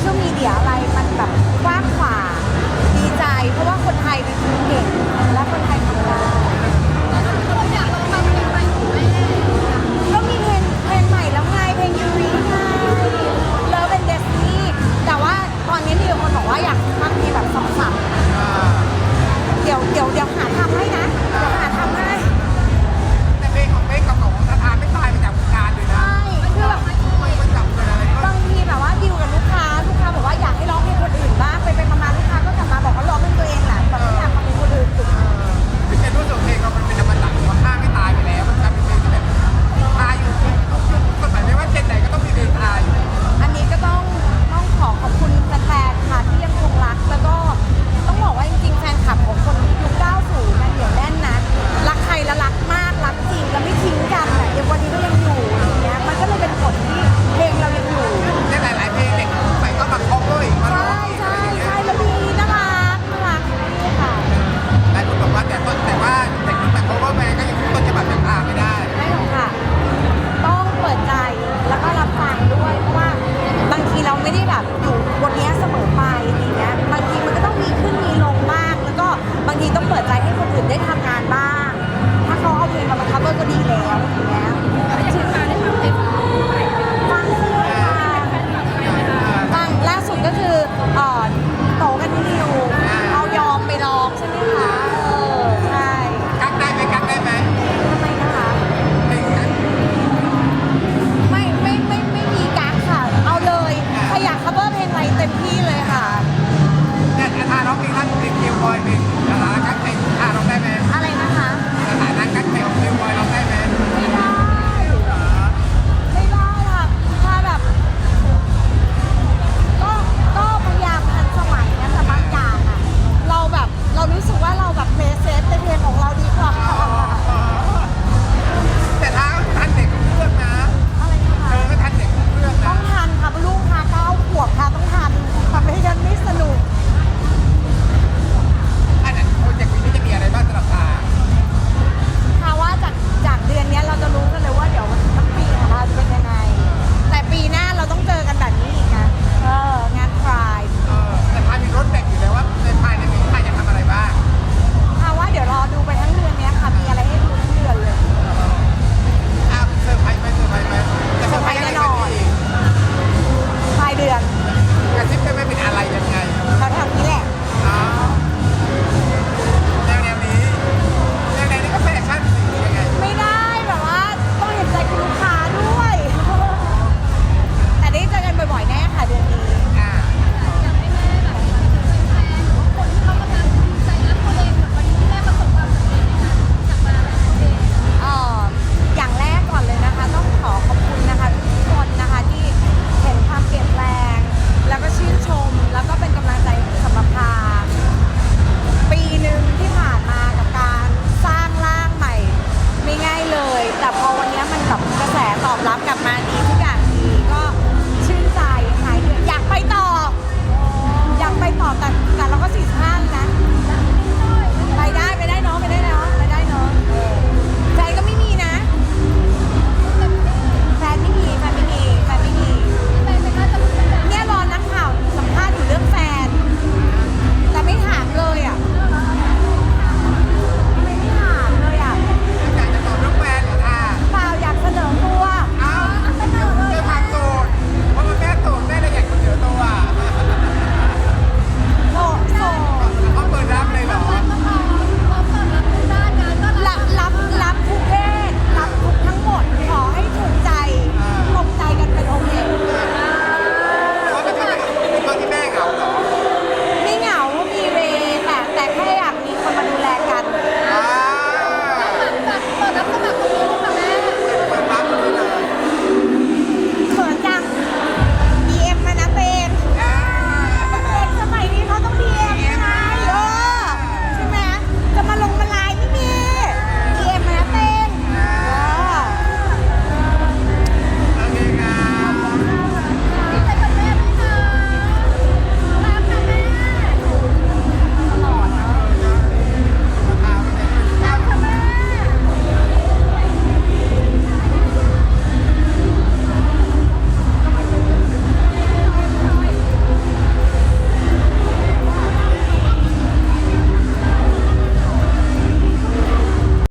เชียลมีเดียอะไรมันแบบกว้างขวางดีใจ เพราะว่าคนไทยเป็นคนเก่งและ